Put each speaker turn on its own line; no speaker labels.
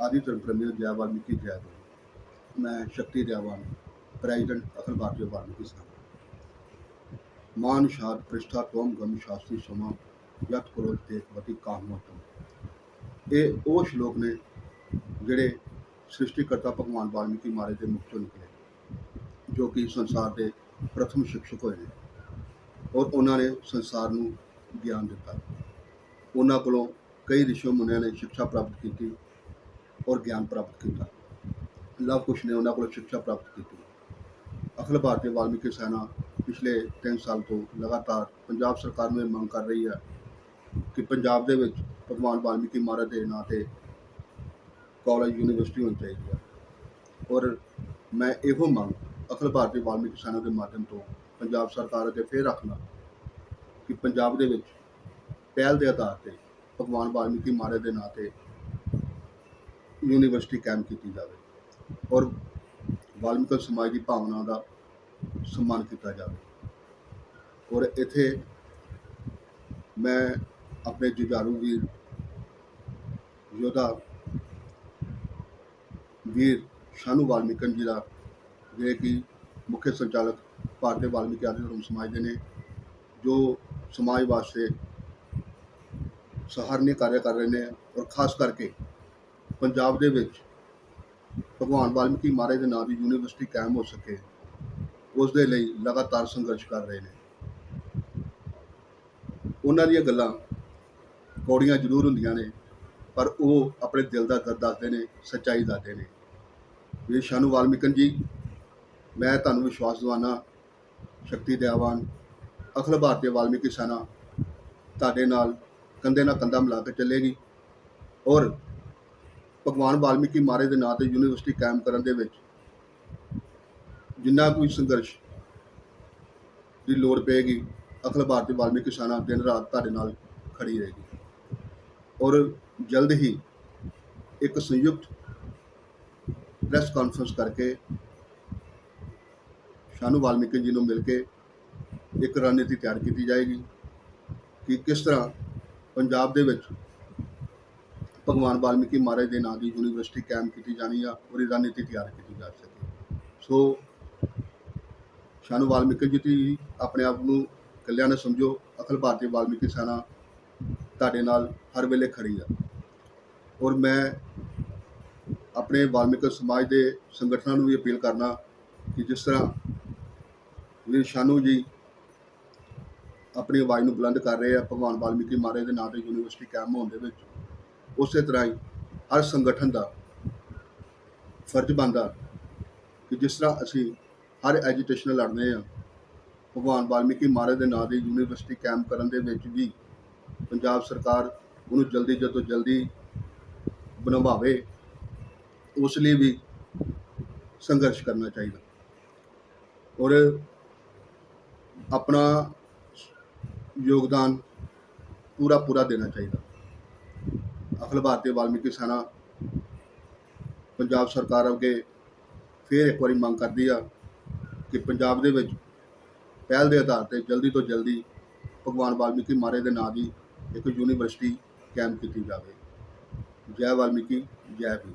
ਆਦਿ ਧਰਮ ਪ੍ਰੇਮੀ ਜੈ ਵਾਲਮੀਕੀ ਜੈ ਗੁਰੂ ਮੈਂ ਸ਼ਕਤੀ ਦਿਆਵਾਨ ਪ੍ਰੈਜ਼ੀਡੈਂਟ ਅਖਿਲ ਭਾਰਤੀ ਵਾਲਮੀਕੀ ਸੰਘ ਮਾਨ ਸ਼ਾਦ ਪ੍ਰਿਸ਼ਠਾ ਤੋਮ ਗਮ ਸ਼ਾਸਤਰੀ ਸਮਾ ਯਤ ਕਰੋ ਤੇ ਵਤੀ ਇਹ ਉਹ ਸ਼ਲੋਕ ਨੇ ਜਿਹੜੇ ਸ੍ਰਿਸ਼ਟੀਕਰਤਾ ਭਗਵਾਨ ਵਾਲਮੀਕੀ ਮਾਰੇ ਦੇ ਮੁਖ ਚੋਂ ਨਿਕਲੇ, ਜੋ ਕਿ ਸੰਸਾਰ ਦੇ ਪ੍ਰਥਮ ਸ਼ਿਕਸ਼ਕ ਹੋਏ ਨੇ ਔਰ ਉਹਨਾਂ ਨੇ ਸੰਸਾਰ ਨੂੰ ਗਿਆਨ ਦਿੱਤਾ। ਉਹਨਾਂ ਕੋਲੋਂ ਕਈ ਰਿਸ਼ੀ ਮੁਨੀਆਂ ਨੇ ਸਿੱਖਿਆ ਪ੍ਰਾਪਤ ਕੀਤੀ। ਔਰ ਗਿਆਨ ਪ੍ਰਾਪਤ ਕੀਤਾ। ਲਵ ਕੁਸ਼ ਨੇ ਉਹਨਾਂ ਕੋਲੋਂ ਸਿੱਖਿਆ ਪ੍ਰਾਪਤ ਕੀਤੀ। ਅਖਿਲ ਭਾਰਤੀ ਵਾਲਮੀਕੀ ਸੈਨਾ ਪਿਛਲੇ 3 ਸਾਲ ਤੋਂ ਲਗਾਤਾਰ ਪੰਜਾਬ ਸਰਕਾਰ ਨੂੰ ਇਹ ਮੰਗ ਕਰ ਰਹੀ ਹੈ ਕਿ ਪੰਜਾਬ ਦੇ ਵਿੱਚ ਭਗਵਾਨ ਵਾਲਮੀਕੀ ਮਹਾਰਾਜ ਦੇ ਨਾਂ ਤੇ ਕਾਲਜ, ਯੂਨੀਵਰਸਿਟੀ ਹੋਣੀ ਚਾਹੀਦੀ ਹੈ। ਔਰ ਮੈਂ ਇਹੋ ਮੰਗ ਅਖਿਲ ਭਾਰਤੀ ਵਾਲਮੀਕੀ ਸੈਨਾ ਦੇ ਮਾਧਿਅਮ ਤੋਂ ਪੰਜਾਬ ਸਰਕਾਰ ਅੱਗੇ ਫੇਰ ਰੱਖਣਾ ਕਿ ਪੰਜਾਬ ਦੇ ਵਿੱਚ ਪਹਿਲ ਦੇ ਆਧਾਰ ਤੇ ਭਗਵਾਨ ਵਾਲਮੀਕੀ ਮਹਾਰਾਜ ਦੇ ਨਾਂ ਤੇ ਯੂਨੀਵਰਸਿਟੀ ਕਾਇਮ ਕੀਤੀ ਜਾਵੇ ਔਰ ਵਾਲਮੀਕ ਸਮਾਜ ਦੀ ਭਾਵਨਾ ਦਾ ਸਨਮਾਨ ਕੀਤਾ ਜਾਵੇ। ਔਰ ਇੱਥੇ ਮੈਂ ਆਪਣੇ ਜੁਝਾਰੂ ਵੀਰ, ਯੋਧਾ ਵੀਰ ਸ਼ਾਨੂ ਵਾਲਮੀਕਨ ਜੀ ਦਾ ਜਿਹੜੇ ਕਿ ਮੁੱਖ ਸੰਚਾਲਕ ਭਾਰਤੀ ਵਾਲਮੀਕੀ ਆਦਿ ਧਰਮ ਸਮਾਜ ਦੇ ਨੇ, ਜੋ ਸਮਾਜ ਵਾਸਤੇ ਸਹਾਰਨੀ ਕਾਰਜ ਕਰ ਰਹੇ ਨੇ ਔਰ ਖਾਸ ਕਰਕੇ ਪੰਜਾਬ ਦੇ ਵਿੱਚ ਭਗਵਾਨ ਵਾਲਮੀਕੀ ਮਹਾਰਾਜ ਦੇ ਨਾਂ ਦੀ ਯੂਨੀਵਰਸਿਟੀ ਕਾਇਮ ਹੋ ਸਕੇ, ਉਸ ਦੇ ਲਈ ਲਗਾਤਾਰ ਸੰਘਰਸ਼ ਕਰ ਰਹੇ ਨੇ। ਉਹਨਾਂ ਦੀਆਂ ਗੱਲਾਂ ਕੌੜੀਆਂ ਜ਼ਰੂਰ ਹੁੰਦੀਆਂ ਨੇ, ਪਰ ਉਹ ਆਪਣੇ ਦਿਲ ਦਾ ਦਰਦ ਦੱਸਦੇ ਨੇ, ਸੱਚਾਈ ਦੱਸਦੇ ਨੇ। ਵੀ ਸ਼ਾਨੂ ਵਾਲਮੀਕਨ ਜੀ, ਮੈਂ ਤੁਹਾਨੂੰ ਵਿਸ਼ਵਾਸ ਦਿਵਾਨਾ ਸ਼ਕਤੀ ਦਿਆਵਾਨ ਅਖਿਲ ਭਾਰਤੀ ਵਾਲਮੀਕੀ ਸੈਨਾ ਤੁਹਾਡੇ ਨਾਲ ਕੰਧੇ ਨਾਲ ਕੰਧਾ ਮਿਲਾ ਕੇ ਚੱਲੇਗੀ ਔਰ ਭਗਵਾਨ ਵਾਲਮੀਕੀ ਮਹਾਰਾਜ ਦੇ ਨਾਂ ਤੇ ਯੂਨੀਵਰਸਿਟੀ ਕਾਇਮ ਕਰਨ ਦੇ ਵਿੱਚ ਜਿੰਨਾ ਕੋਈ ਸੰਘਰਸ਼ ਦੀ ਲੋੜ ਪਏਗੀ, ਅਖਿਲ ਭਾਰਤੀ ਵਾਲਮੀਕੀ ਸੈਨਾ ਦਿਨ ਰਾਤ ਤੁਹਾਡੇ ਨਾਲ ਖੜੀ ਰਹੇਗੀ। ਔਰ ਜਲਦ ਹੀ ਇੱਕ ਸੰਯੁਕਤ ਪ੍ਰੈਸ ਕਾਨਫਰੰਸ ਕਰਕੇ ਸ਼ਾਨੂ ਵਾਲਮੀਕੀ ਜੀ ਨੂੰ ਮਿਲ ਕੇ ਇੱਕ ਰਣਨੀਤੀ ਤਿਆਰ ਕੀਤੀ ਜਾਏਗੀ ਕਿ ਕਿਸ ਤਰ੍ਹਾਂ ਪੰਜਾਬ ਦੇ ਵਿੱਚ ਭਗਵਾਨ ਵਾਲਮੀਕੀ ਮਹਾਰਾਜ ਦੇ ਨਾਂ ਦੀ ਯੂਨੀਵਰਸਿਟੀ ਕਾਇਮ ਕੀਤੀ ਜਾਣੀ ਆ ਔਰ ਇਹ ਰਣਨੀਤੀ ਤਿਆਰ ਕੀਤੀ ਜਾ ਸਕੇ। ਸੋ, ਸ਼ਾਨੂ ਵਾਲਮੀਕੀ ਜੀ ਦੀ ਆਪਣੇ ਆਪ ਨੂੰ ਇਕੱਲਿਆਂ ਨਾ ਸਮਝੋ, ਅਖਿਲ ਭਾਰਤੀ ਵਾਲਮੀਕੀ ਸੈਨਾ ਤੁਹਾਡੇ ਨਾਲ ਹਰ ਵੇਲੇ ਖੜੀ ਆ। ਔਰ ਮੈਂ ਆਪਣੇ ਵਾਲਮੀਕ ਸਮਾਜ ਦੇ ਸੰਗਠਨਾਂ ਨੂੰ ਵੀ ਅਪੀਲ ਕਰਨਾ ਕਿ ਜਿਸ ਤਰ੍ਹਾਂ ਵੀਰ ਸ਼ਾਨੂ ਜੀ ਆਪਣੀ ਆਵਾਜ਼ ਨੂੰ ਬੁਲੰਦ ਕਰ ਰਹੇ ਆ, ਭਗਵਾਨ ਵਾਲਮੀਕੀ ਮਹਾਰਾਜ ਦੇ ਨਾਂ ਤੇ ਯੂਨੀਵਰਸਿਟੀ ਕਾਇਮ ਹੋਣ ਦੇ ਵਿੱਚ ਉਸੇ ਤਰ੍ਹਾਂ ਹੀ ਹਰ ਸੰਗਠਨ ਦਾ ਫਰਜ਼ ਬਣਦਾ ਕਿ ਜਿਸ ਤਰ੍ਹਾਂ ਅਸੀਂ ਹਰ ਐਜੀਟੇਸ਼ਨ ਲੜਦੇ ਆ, ਭਗਵਾਨ ਵਾਲਮੀਕੀ ਮਹਾਰਾਜ ਦੇ ਨਾਂ ਦੀ ਯੂਨੀਵਰਸਿਟੀ ਕਾਇਮ ਕਰਨ ਦੇ ਵਿੱਚ ਵੀ ਪੰਜਾਬ ਸਰਕਾਰ ਉਹਨੂੰ ਜਲਦੀ ਜਦੋਂ ਜਲਦੀ ਬਣਵਾਵੇ, ਉਸ ਲਈ ਵੀ ਸੰਘਰਸ਼ ਕਰਨਾ ਚਾਹੀਦਾ। ਔਰ ਆਪਣਾ ਯੋਗਦਾਨ ਪੂਰਾ ਪੂਰਾ ਦੇਣਾ ਚਾਹੀਦਾ। ਅਖਿਲ ਭਾਰਤੀ ਵਾਲਮੀਕੀ ਸੈਨਾ ਪੰਜਾਬ ਸਰਕਾਰ ਅੱਗੇ ਫਿਰ ਇੱਕ ਵਾਰੀ ਮੰਗ ਕਰਦੀ ਆ ਕਿ ਪੰਜਾਬ ਦੇ ਵਿੱਚ ਪਹਿਲ ਦੇ ਆਧਾਰ ਤੇ ਜਲਦੀ ਤੋਂ ਜਲਦੀ ਭਗਵਾਨ ਵਾਲਮੀਕੀ ਮਹਾਰਾਜ ਦੇ ਨਾਂ ਦੀ ਇੱਕ ਯੂਨੀਵਰਸਿਟੀ ਕਾਇਮ ਕੀਤੀ ਜਾਵੇ। ਜੈ ਵਾਲਮੀਕੀ, ਜੈ ਭੀਮ।